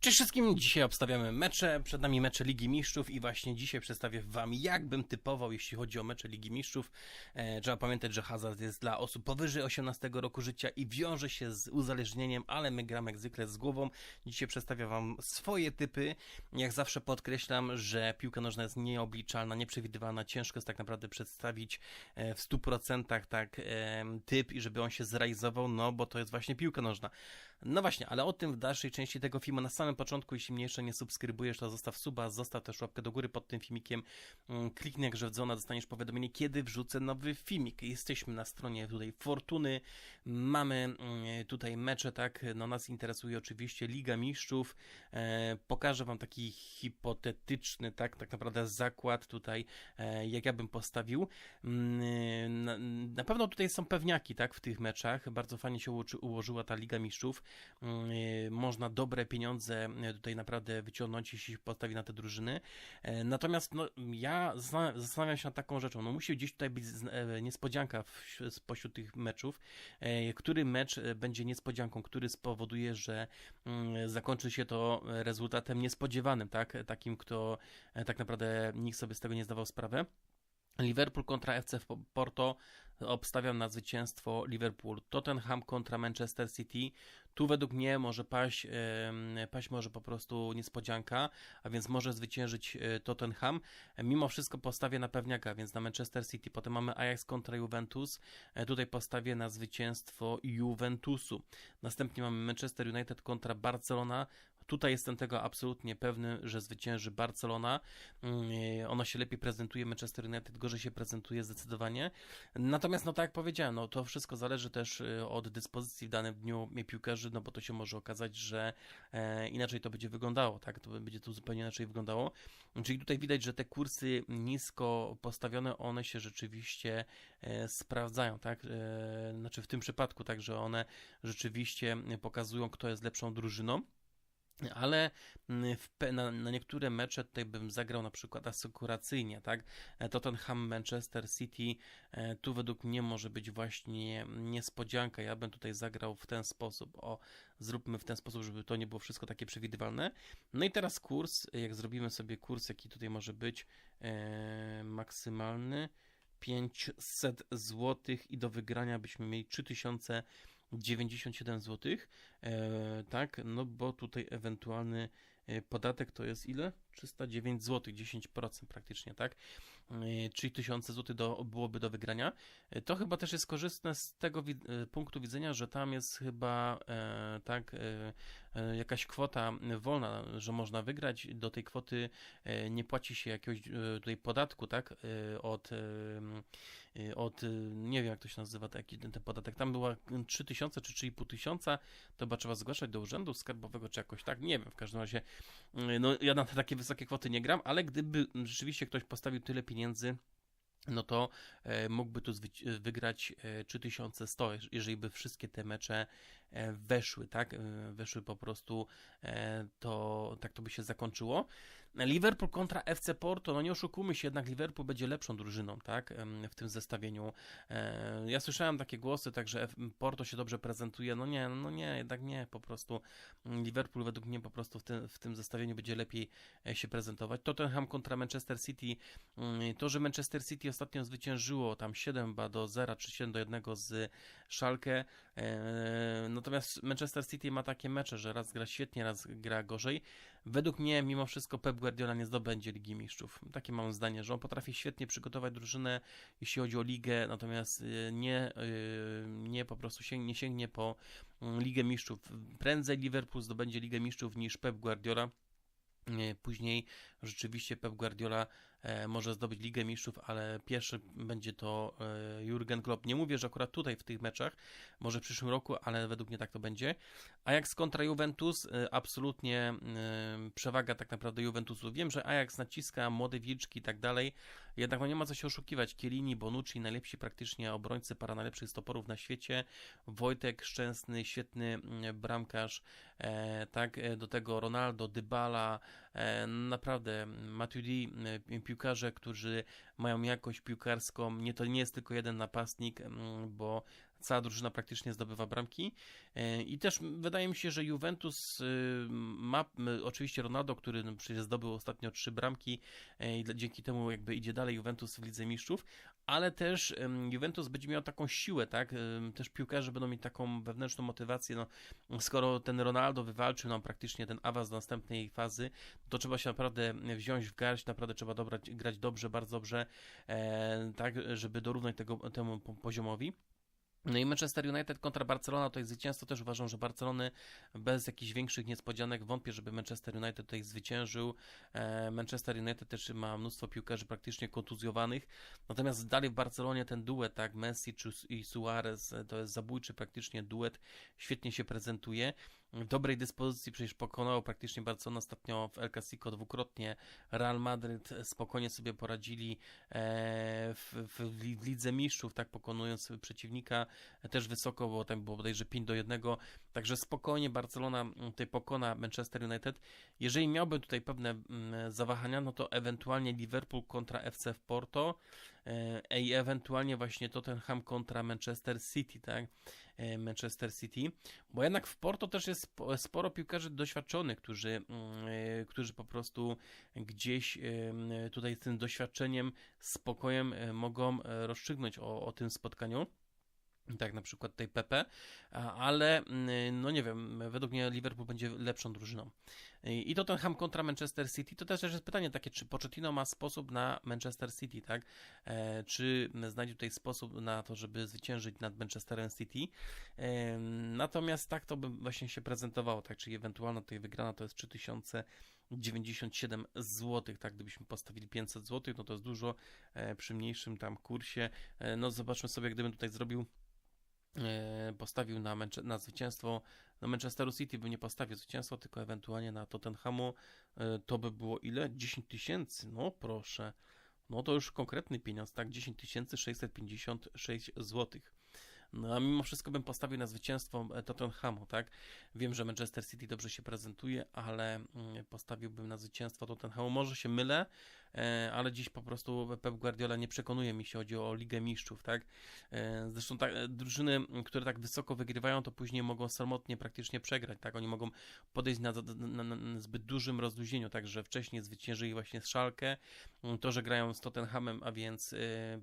Cześć wszystkim, dzisiaj obstawiamy mecze, przed nami mecze Ligi Mistrzów i właśnie dzisiaj przedstawię wam jak bym typował, jeśli chodzi o mecze Ligi Mistrzów. E, trzeba pamiętać, że hazard jest dla osób powyżej 18 roku życia i wiąże się z uzależnieniem, ale my gramy jak zwykle z głową. Dzisiaj przedstawię wam swoje typy. Jak zawsze podkreślam, że piłka nożna jest nieobliczalna, nieprzewidywalna, ciężko jest tak naprawdę przedstawić e, w 100% tak e, typ i żeby on się zrealizował, no bo to jest właśnie piłka nożna. No właśnie, ale o tym w dalszej części tego filmu. Na samym początku, jeśli mnie jeszcze nie subskrybujesz, to zostaw suba, zostaw też łapkę do góry pod tym filmikiem. Mm, Kliknij jak żewdzona, dostaniesz powiadomienie, kiedy wrzucę nowy filmik. Jesteśmy na stronie tutaj Fortuny. Mamy mm, tutaj mecze, tak? No nas interesuje oczywiście Liga Mistrzów. E, pokażę wam taki hipotetyczny, tak? Tak naprawdę zakład tutaj, e, jak ja bym postawił. Mm, Na, pewno tutaj są pewniaki, tak? W tych meczach. Bardzo fajnie się ułoży- ułożyła ta Liga Mistrzów. Y, można dobre pieniądze y, tutaj naprawdę wyciągnąć, jeśli postawi na te drużyny. E, Natomiast no, ja zastanawiam się nad taką rzeczą. No, musi gdzieś tutaj być e, niespodzianka w, spośród tych meczów. E, Który mecz e, będzie niespodzianką, który spowoduje, że mm, zakończy się to rezultatem niespodziewanym, tak? Takim, kto e, tak naprawdę nikt sobie z tego nie zdawał sprawy. Liverpool kontra FC Porto obstawiam na zwycięstwo Liverpool. Tottenham kontra Manchester City. Tu według mnie może paść, paść może po prostu niespodzianka, a więc może zwyciężyć e, Tottenham. Mimo wszystko postawię na pewniaka, więc na Manchester City. Potem mamy Ajax kontra Juventus. E, Tutaj postawię na zwycięstwo Juventusu. Następnie mamy Manchester United kontra Barcelona. Tutaj jestem tego absolutnie pewny, że zwycięży Barcelona. Mm, e, Ona się lepiej prezentuje, Manchester United gorzej się prezentuje zdecydowanie. Natomiast, no tak jak powiedziałem, no to wszystko zależy też y, od dyspozycji w danym dniu piłkarzy, no bo to się może okazać, że e, inaczej to będzie wyglądało, tak? To będzie to zupełnie inaczej wyglądało. Czyli tutaj widać, że te kursy nisko postawione, one się rzeczywiście e, sprawdzają, tak? E, znaczy w tym przypadku, tak, że one rzeczywiście pokazują, kto jest lepszą drużyną. Ale mm, w, na, na niektóre mecze tutaj bym zagrał na przykład asekuracyjnie, tak? E, Tottenham, Manchester City, e, tu według mnie może być właśnie niespodzianka. Ja bym tutaj zagrał w ten sposób. O, zróbmy w ten sposób, żeby to nie było wszystko takie przewidywalne. No i teraz kurs, jak zrobimy sobie kurs, jaki tutaj może być e, maksymalny, 500 zł i do wygrania byśmy mieli 3097 zł, e, tak, no bo tutaj ewentualny e, podatek to jest ile? 309 zł, 10% praktycznie, tak? E, Czyli 1000 zł do, byłoby do wygrania. E, To chyba też jest korzystne z tego e, punktu widzenia, że tam jest chyba e, tak e, e, jakaś kwota wolna, że można wygrać. Do tej kwoty e, nie płaci się jakiegoś e, tutaj podatku, tak? E, Od, od nie wiem jak to się nazywa taki ten, ten podatek. Tam była 3000 czy 3,5 tysiąca. To chyba trzeba zgłaszać do urzędu skarbowego czy jakoś tak. Nie wiem, w każdym razie no ja na takie wysokie kwoty nie gram, ale gdyby rzeczywiście ktoś postawił tyle pieniędzy no to e, mógłby tu e, wygrać e, 3100, jeż- jeżeli by wszystkie te mecze e, weszły, tak? E, weszły po prostu, e, to tak to by się zakończyło. Liverpool kontra FC Porto, no nie oszukujmy się, jednak Liverpool będzie lepszą drużyną, tak? W tym zestawieniu. E, Ja słyszałem takie głosy, tak, że F- Porto się dobrze prezentuje. No nie, no nie, jednak nie, po prostu Liverpool według mnie po prostu w tym, w tym zestawieniu będzie lepiej e, się prezentować. Tottenham kontra Manchester City. Mm, To, że Manchester City ostatnio zwyciężyło tam 7 chyba do 0 czy 7 do 1 z Schalke. e, Natomiast Manchester City ma takie mecze, że raz gra świetnie, raz gra gorzej. Według mnie mimo wszystko Pep Guardiola nie zdobędzie Ligi Mistrzów. Takie mam zdanie, że on potrafi świetnie przygotować drużynę, jeśli chodzi o ligę, natomiast e, nie, e, nie po prostu nie sięgnie po mm, Ligę Mistrzów. Prędzej Liverpool zdobędzie Ligę Mistrzów niż Pep Guardiola. E, Później rzeczywiście Pep Guardiola e, może zdobyć Ligę Mistrzów, ale pierwszy będzie to e, Jurgen Klopp. Nie mówię, że akurat tutaj w tych meczach, może w przyszłym roku, ale według mnie tak to będzie. Ajax kontra Juventus, e, absolutnie przewaga tak naprawdę Juventusu. Wiem, że Ajax naciska młode wilczki i tak dalej, jednak no nie ma co się oszukiwać. Kielini, Bonucci, najlepsi praktycznie obrońcy, para najlepszych stoporów na świecie. Wojtek Szczęsny, świetny mm, bramkarz, tak, do tego Ronaldo, Dybala, naprawdę Matuidi, e, piłkarze, którzy mają jakość piłkarską, nie to nie jest tylko jeden napastnik, mm, bo cała drużyna praktycznie zdobywa bramki. E, I też wydaje mi się, że Juventus y, ma oczywiście Ronaldo, który no, przecież zdobył ostatnio trzy bramki e, i dzięki temu jakby idzie dalej Juventus w Lidze Mistrzów, ale też Juventus będzie miał taką siłę, tak? Też piłkarze będą mieć taką wewnętrzną motywację, no skoro ten Ronaldo wywalczył nam praktycznie ten awans do następnej fazy, to trzeba się naprawdę wziąć w garść, naprawdę trzeba dobrać, grać dobrze, bardzo dobrze, e, tak, żeby dorównać tego, temu poziomowi. No i Manchester United kontra Barcelona to jest zwycięstwo. Też uważam, że Barcelony bez jakichś większych niespodzianek wątpię, żeby Manchester United tutaj zwyciężył. E, Manchester United też ma mnóstwo piłkarzy praktycznie kontuzjowanych. Natomiast dalej w Barcelonie ten duet, tak, Messi i Suarez, to jest zabójczy praktycznie duet. Świetnie się prezentuje dobrej dyspozycji, przecież pokonał praktycznie Barcelona ostatnio w El Clasico dwukrotnie. Real Madryt spokojnie sobie poradzili e, w, w Lidze Mistrzów, tak pokonując przeciwnika też wysoko, bo tam było bodajże 5 do 1, także spokojnie Barcelona tutaj pokona Manchester United. Jeżeli miałby tutaj pewne zawahania, no to ewentualnie Liverpool kontra FC w Porto e, i ewentualnie właśnie Tottenham kontra Manchester City, tak? E, Manchester City, bo jednak w Porto też jest sporo piłkarzy doświadczonych, którzy, mm, e, którzy po prostu gdzieś tutaj z tym doświadczeniem, spokojem mogą rozstrzygnąć o, o tym spotkaniu tak na przykład tej Pepe, ale mm, no nie wiem, według mnie Liverpool będzie lepszą drużyną. I to ten Ham kontra Manchester City, to też jest pytanie takie, czy Pochettino ma sposób na Manchester City, tak? E, czy znajdzie tutaj sposób na to, żeby zwyciężyć nad Manchesterem City? E, natomiast tak to by właśnie się prezentowało, tak? Czyli ewentualna tutaj wygrana to jest 3097 zł, tak? Gdybyśmy postawili 500 zł, no to jest dużo e, przy mniejszym tam kursie. E, no zobaczmy sobie, gdybym tutaj zrobił postawił na, na zwycięstwo, na Manchesteru City by nie postawił zwycięstwo, tylko ewentualnie na Tottenhamu, e, to by było ile? 10 tysięcy, no proszę. No to już konkretny pieniądz, tak? 10 656 złotych. No a mimo wszystko bym postawił na zwycięstwo e, Tottenhamu, tak? Wiem, że Manchester City dobrze się prezentuje, ale mm, postawiłbym na zwycięstwo Tottenhamu. Może się mylę, e, ale dziś po prostu Pep Guardiola nie przekonuje mi się, chodzi o Ligę Mistrzów, tak? E, zresztą tak, drużyny, które tak wysoko wygrywają, to później mogą samotnie praktycznie przegrać, tak? Oni mogą podejść na, na, na zbyt dużym rozluźnieniu, tak? Że wcześniej zwyciężyli właśnie Szalkę, to, że grają z Tottenhamem, a więc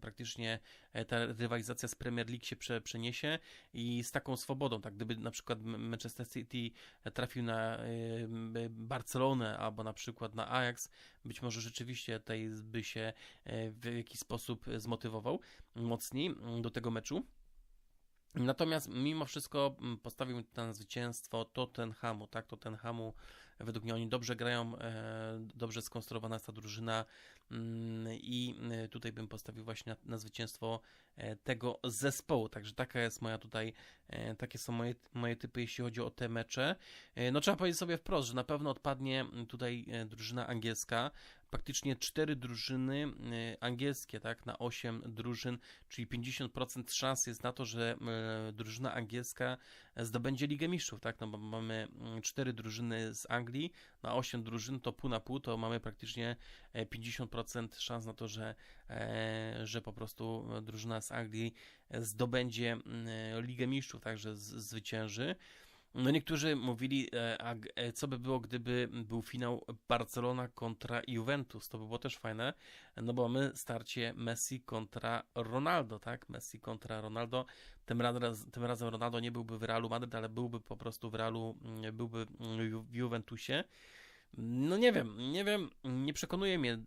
praktycznie ta rywalizacja z Premier League się prze, przeniesie i z taką swobodą, tak? Gdyby na przykład Manchester City trafił na Barcelonę albo na przykład na Ajax, być może rzeczywiście tutaj by się e, w jakiś sposób zmotywował mocniej do tego meczu. Natomiast mimo wszystko postawił na zwycięstwo Tottenhamu, tak? Tottenhamu według mnie oni dobrze grają, e, dobrze skonstruowana jest ta drużyna mm, i e, tutaj bym postawił właśnie na, na zwycięstwo E, tego zespołu. Także taka jest moja tutaj, takie są moje, moje typy, jeśli chodzi o te mecze. No trzeba powiedzieć sobie wprost, że na pewno odpadnie tutaj drużyna angielska. Praktycznie cztery drużyny angielskie, tak, na 8 drużyn, czyli 50% szans jest na to, że drużyna angielska zdobędzie Ligę Mistrzów, tak, no bo mamy mm, cztery drużyny z Anglii, na 8 drużyn to pół na pół, to mamy praktycznie 50% szans na to, że, że po prostu drużyna z Anglii zdobędzie mm, Ligę Mistrzów, także zwycięży. No niektórzy mówili, e, e, co by było, gdyby był finał Barcelona kontra Juventus, to by było też fajne, no bo mamy starcie Messi kontra Ronaldo, tak? Messi kontra Ronaldo. Tym, raz, tym razem Ronaldo nie byłby w Realu Madryt, ale byłby po prostu w Realu, mm, byłby w Juventusie. No nie wiem, nie wiem, nie przekonuje mnie. E,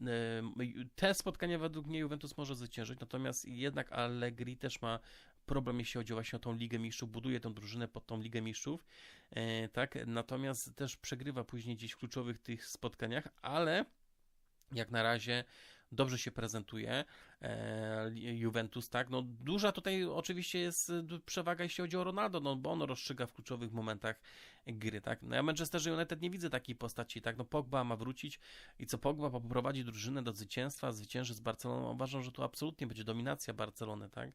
te spotkania według mnie Juventus może zwyciężyć, natomiast jednak Allegri też ma problem, jeśli chodzi właśnie o tą Ligę Mistrzów, buduje tę drużynę pod tą Ligę Mistrzów, e, tak, natomiast też przegrywa później gdzieś w kluczowych tych spotkaniach, ale jak na razie dobrze się prezentuje e, Juventus, tak, no duża tutaj oczywiście jest przewaga jeśli chodzi o Ronaldo, no bo on rozstrzyga w kluczowych momentach gry, tak, no ja Manchesterze United nie widzę takiej postaci, tak, no Pogba ma wrócić i co Pogba poprowadzi drużynę do zwycięstwa, zwycięży z Barceloną, uważam, że tu absolutnie będzie dominacja Barcelony, tak,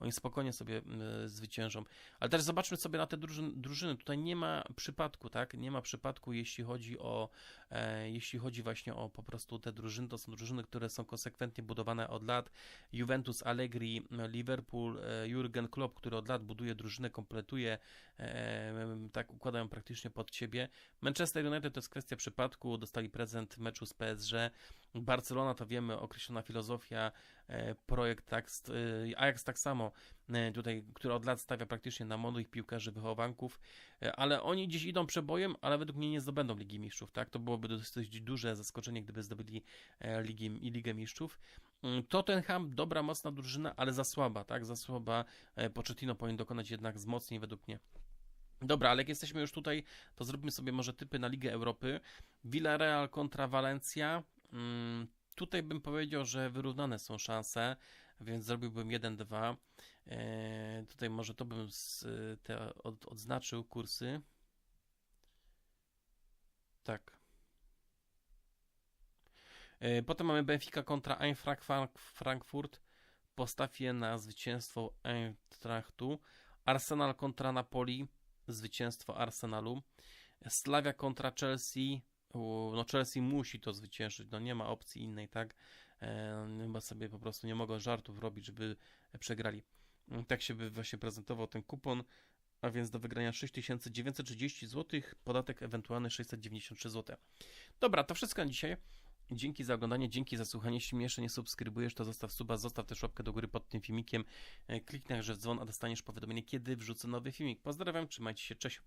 oni spokojnie sobie zwyciężą. Ale też zobaczmy sobie na te drużyny. Tutaj nie ma przypadku, tak? Nie ma przypadku, jeśli chodzi o e, jeśli chodzi właśnie o po prostu te drużyny. To są drużyny, które są konsekwentnie budowane od lat. Juventus, Allegri, Liverpool, e, Jurgen Klopp, który od lat buduje drużynę, kompletuje, e, tak układają praktycznie pod siebie. Manchester United to jest kwestia przypadku, dostali prezent meczu z PSG. Barcelona to wiemy, określona filozofia, e, projekt tak, e, Ajax tak samo, e, tutaj, który od lat stawia praktycznie na młodych piłkarzy wychowanków, ale oni dziś idą przebojem, ale według mnie nie zdobędą Ligi Mistrzów, tak? To byłoby dosyć duże zaskoczenie, gdyby zdobyli Ligi, Ligę Mistrzów. Mm, Tottenham, dobra, mocna drużyna, ale za słaba, tak? Za słaba. Pochettino powinien dokonać jednak wzmocnień według mnie. Dobra, ale jak jesteśmy już tutaj, to zróbmy sobie może typy na Ligę Europy. Villarreal kontra Valencia. Mm, tutaj bym powiedział, że wyrównane są szanse, więc zrobiłbym 1-2. E, tutaj może to bym te od, odznaczył kursy. Tak. E, potem mamy Benfica kontra Eintracht Frank- Frankfurt. Postawię na zwycięstwo Eintrachtu. Arsenal kontra Napoli. Zwycięstwo Arsenalu. Slavia kontra Chelsea. No Chelsea musi to zwyciężyć, no nie ma opcji innej, tak? E, chyba sobie po prostu nie mogą żartów robić, żeby przegrali. Mm, Tak się by właśnie prezentował ten kupon, a więc do wygrania 6930 zł, podatek ewentualny 693 zł. Dobra, to wszystko na dzisiaj. Dzięki za oglądanie, dzięki za słuchanie. Jeśli mnie jeszcze nie subskrybujesz, to zostaw suba, zostaw też łapkę do góry pod tym filmikiem. E, Kliknij także w dzwon, a dostaniesz powiadomienie, kiedy wrzucę nowy filmik. Pozdrawiam, trzymajcie się, cześć.